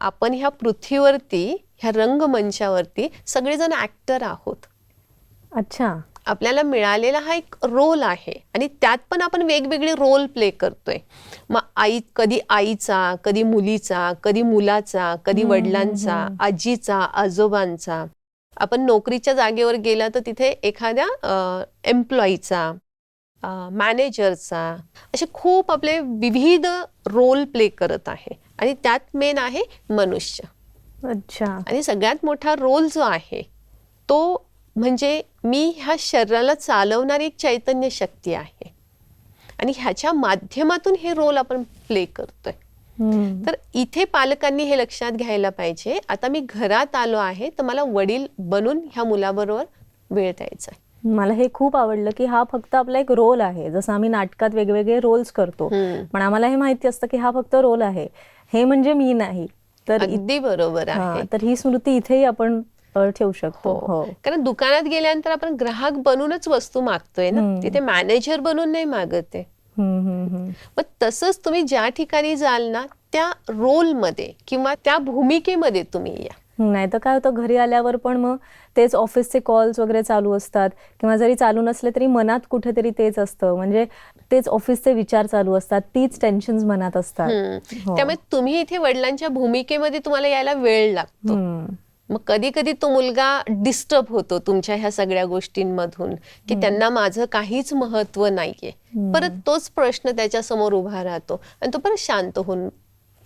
आपण ह्या पृथ्वीवरती ह्या रंगमंचावरती सगळेजण ऍक्टर आहोत. अच्छा. आपल्याला मिळालेला हा एक रोल आहे आणि त्यात पण आपण वेगवेगळे रोल प्ले करतोय. मग आई कधी आईचा कधी मुलीचा कधी मुलाचा कधी वडिलांचा आजीचा आजोबांचा. आपण नोकरीच्या जागेवर गेला तर तिथे एखाद्या एम्प्लॉईचा मॅनेजरचा असे खूप आपले विविध रोल प्ले करत आहे. आणि त्यात मेन आहे मनुष्य. अच्छा. आणि सगळ्यात मोठा रोल जो आहे तो म्हणजे मी ह्या शरीराला चालवणारी एक चैतन्य शक्ती आहे. आणि ह्याच्या माध्यमातून हे रोल आपण प्ले करतोय. तर इथे पालकांनी हे लक्षात घ्यायला पाहिजे आता मी घरात आलो आहे तर मला वडील बनून ह्या मुलाबरोबर वेळ द्यायचा मला हे खूप आवडलं की हा फक्त आपला एक रोल आहे. जसं आम्ही नाटकात वेगवेगळे रोल्स करतो. पण आम्हाला हे माहिती असतं की हा फक्त रोल आहे. हे म्हणजे मी नाही. तर अगदी बरोबर हा, आहे. तर ही स्मृती इथेही आपण ठेवू शकतो. हो. हो. कारण दुकानात गेल्यानंतर आपण ग्राहक बनूनच वस्तू मागतोय ना. तिथे मॅनेजर बनून नाही मागत आहे. मग तसंच तुम्ही ज्या ठिकाणी जाल ना त्या रोलमध्ये किंवा त्या भूमिकेमध्ये तुम्ही या. नाही तर काय होतं घरी आल्यावर पण मग तेच ऑफिसचे कॉल्स वगैरे चालू असतात. किंवा जरी चालू नसले तरी मनात कुठेतरी तेच असतं. म्हणजे तेच ऑफिसचे विचार चालू असतात. तीच टेन्शन मनात असतात. हो. त्यामुळे तुम्ही इथे वडिलांच्या भूमिकेमध्ये तुम्हाला यायला वेळ लागतो. मग कधी कधी तो मुलगा डिस्टर्ब होतो तुमच्या ह्या सगळ्या गोष्टींमधून की त्यांना माझं काहीच महत्त्व नाहीये. परत तोच प्रश्न त्याच्यासमोर उभा राहतो आणि तो परत शांत होऊन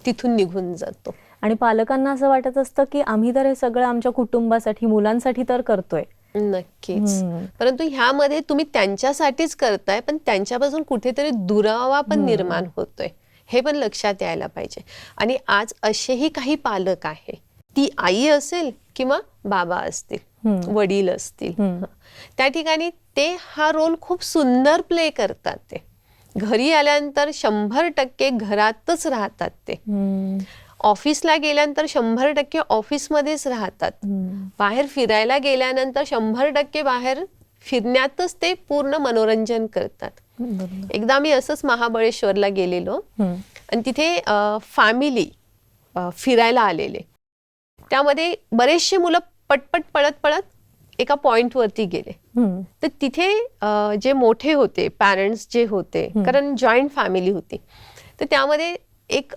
तिथून निघून जातो. आणि पालकांना असं वाटत असतं की आम्ही तर हे सगळं आमच्या कुटुंबासाठी मुलांसाठी तर करतोय नक्कीच. परंतु ह्यामध्ये तुम्ही त्यांच्यासाठीच करताय पण त्यांच्यापासून कुठेतरी दुरावा पण निर्माण होतोय हे पण लक्षात यायला पाहिजे आणि आज असेही काही पालक आहे ती आई असेल किंवा बाबा असतील. वडील असतील. त्या ठिकाणी ते हा रोल खूप सुंदर प्ले करतात ते घरी आल्यानंतर शंभर टक्के घरातच राहतात ते. ऑफिसला गेल्यानंतर शंभर टक्के ऑफिसमध्येच राहतात. बाहेर फिरायला गेल्यानंतर शंभर टक्के बाहेर फिरण्यातच ते पूर्ण मनोरंजन करतात. एकदा मी असंच महाबळेश्वरला गेलेलो. आणि तिथे फॅमिली फिरायला आलेले त्यामध्ये बरेचसे मुलं पटपट पळत पळत एका पॉइंटवरती गेले. तर तिथे जे मोठे होते पॅरेंट्स जे होते कारण जॉईंट फॅमिली होती तर त्यामध्ये एक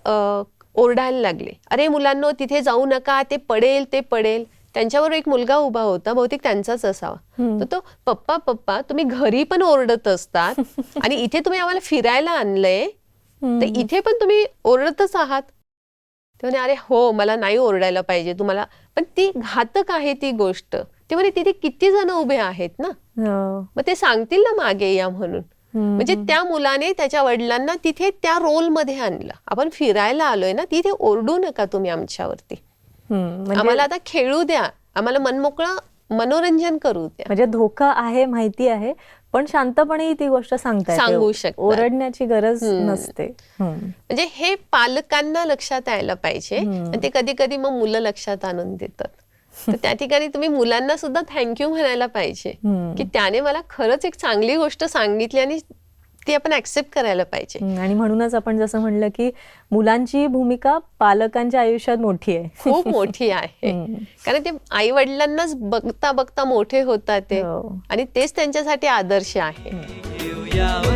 ओरडायला लागले. अरे मुलांनो तिथे जाऊ नका ते पडेल ते पडेल. त्यांच्यावर एक मुलगा उभा होता बहुतेक त्यांचाच असावा. तर तो पप्पा पप्पा तुम्ही घरी पण ओरडत असतात आणि इथे तुम्ही आम्हाला फिरायला आणलंय तर इथे पण तुम्ही ओरडतच आहात. ते म्हणे अरे हो मला नाही ओरडायला पाहिजे तुम्हाला. पण ती घातक आहे ती गोष्ट. ते म्हणे तिथे किती जण उभे आहेत ना? हो. मग ते सांगतील ना मागे या म्हणून. म्हणजे त्या मुलाने त्याच्या वडिलांना तिथे त्या रोलमध्ये आणलं आपण फिरायला आलोय ना तिथे ओरडू नका तुम्ही आमच्यावरती. म्हणजे आम्हाला आता खेळू द्या आम्हाला मनमोकळं मनोरंजन करू द्या म्हणजे धोका आहे माहिती आहे पण शांतपणे ती गोष्ट सांगता. सांगू शकतात. ओरडण्याची गरज. नसते. म्हणजे हे पालकांना लक्षात यायला पाहिजे ते कधी कधी मग मुलं लक्षात आणून देतात तर त्या ठिकाणी तुम्ही मुलांना सुद्धा थँक्यू म्हणायला पाहिजे. की त्याने मला खरंच एक चांगली गोष्ट सांगितली आणि ती आपण ऍक्सेप्ट करायला पाहिजे. आणि म्हणूनच आपण जसं म्हणलं की मुलांची भूमिका पालकांच्या आयुष्यात मोठी आहे खूप मोठी आहे. कारण ते आई वडिलांनाच बघता बघता मोठे होतात ते हो. आणि तेच त्यांच्यासाठी आदर्श आहे